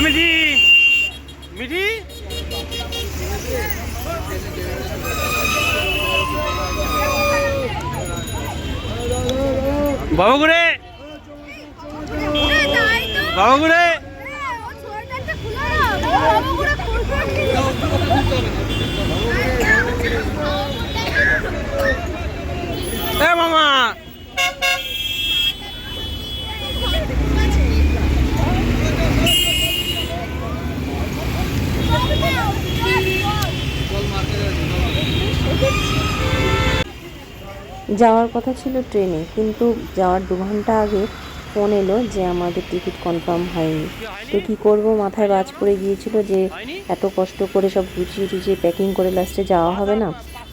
হ্যাঁ মিঠি। মিঠি। বাবা ঘুরে যাওয়ার কথা ছিল ট্রেনে, কিন্তু যাওয়ার দু ঘণ্টা আগে ফোন এলো যে আমাদের টিকিট কনফার্ম হয়নি। তো কী করব? মাথায় বাজ পড়ে গিয়েছিল যে এত কষ্ট করে সব গুছিয়ে টুচিয়ে প্যাকিং করে লাস্টে যাওয়া হবে না।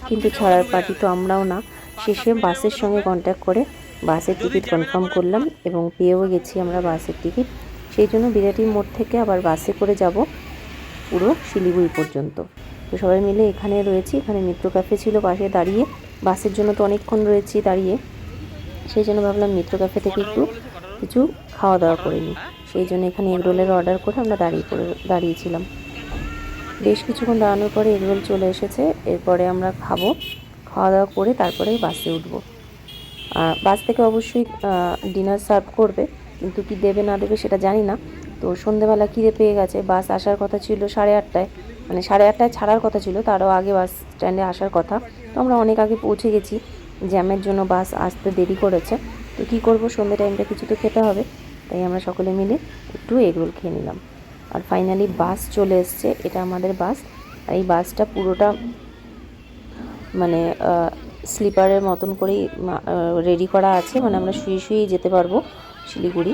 কিন্তু ছাড়ার পার্টি তো আমরাও না। শেষে বাসের সঙ্গে কন্ট্যাক্ট করে বাসের টিকিট কনফার্ম করলাম এবং পেয়েও গেছি আমরা বাসের টিকিট। সেই জন্য বিরাটি মোড় থেকে আবার বাসে করে যাব পুরো শিলিগুড়ি পর্যন্ত। তো সবাই মিলে এখানে রয়েছি। এখানে মিত্র ক্যাফে ছিল পাশে দাঁড়িয়ে। বাসের জন্য তো অনেকক্ষণ রয়েছি দাঁড়িয়ে। সেই জন্য ভাবলাম মিত্র ক্যাফে থেকে একটু কিছু খাওয়া দাওয়া করে নিই। সেই জন্য এখানে এগরোলের অর্ডার করে আমরা দাঁড়িয়ে পড়ে, দাঁড়িয়েছিলাম। বেশ কিছুক্ষণ দাঁড়ানোর পরে এগরোল চলে এসেছে। এরপরে আমরা খাব, খাওয়া দাওয়া করে তারপরে বাসে উঠবো। বাস থেকে অবশ্যই ডিনার সার্ভ করবে, কিন্তু কি দেবে না দেবে সেটা জানি না। তো সন্ধেবেলা খিদে পেয়ে গেছে। বাস আসার কথা ছিল সাড়ে আটটায়। মানে সাড়ে আটটায় ছাড়ার কথা ছিল, তারও আগে বাস স্ট্যান্ডে আসার কথা। তো আমরা অনেক আগে পৌঁছে গেছি, জ্যামের জন্য বাস আসতে দেরি করেছে। তো কী করব সন্ধে টাইমটা কিছু তো খেতে হবে, তাই আমরা সকলে মিলে একটু এগরোল খেয়ে নিলাম। আর ফাইনালি বাস চলে এসছে, এটা আমাদের বাস। আর এই বাসটা পুরোটা মানে স্লিপারের মতন করেই রেডি করা আছে। মানে আমরা শুয়ে শুয়েই যেতে পারব শিলিগুড়ি।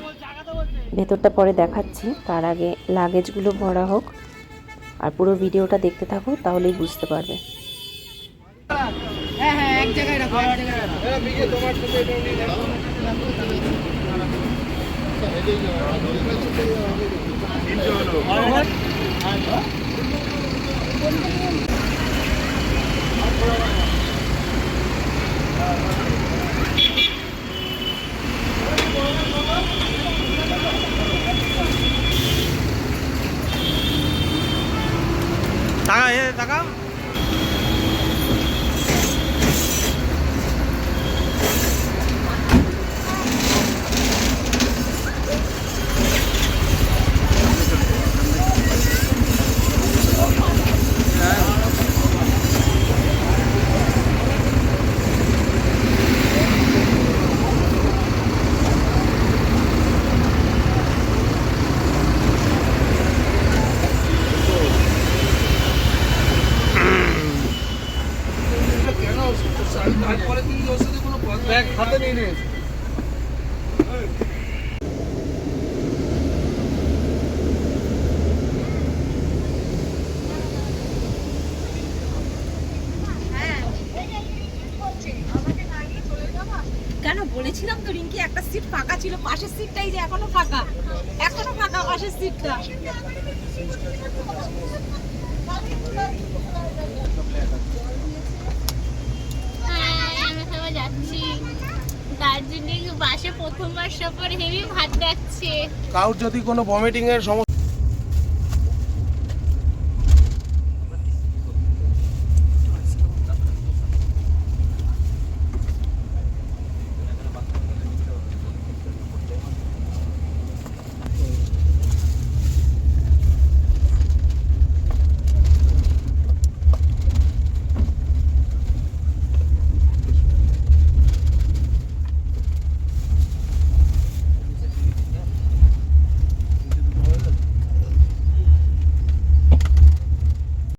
ভেতরটা পরে দেখাচ্ছি, তার আগে লাগেজগুলো ভরা হোক। আর পুরো ভিডিওটা দেখতে থাকো তাহলেই বুঝতে পারবে টাকা এ টাকা কেন? বলেছিলাম তো রিঙ্কি, একটা সিট ফাঁকা ছিল, পাশের সিটটাই যে এখনও ফাঁকা। এখনও ফাঁকা পাশের সিটটা হ্যাঁ, আমরা সবাই যাচ্ছি দার্জিলিং বাসে প্রথমবার সফর হেভি ভাত যাচ্ছে কাউ যদি কোনো ভমিটিং এর সমস্যা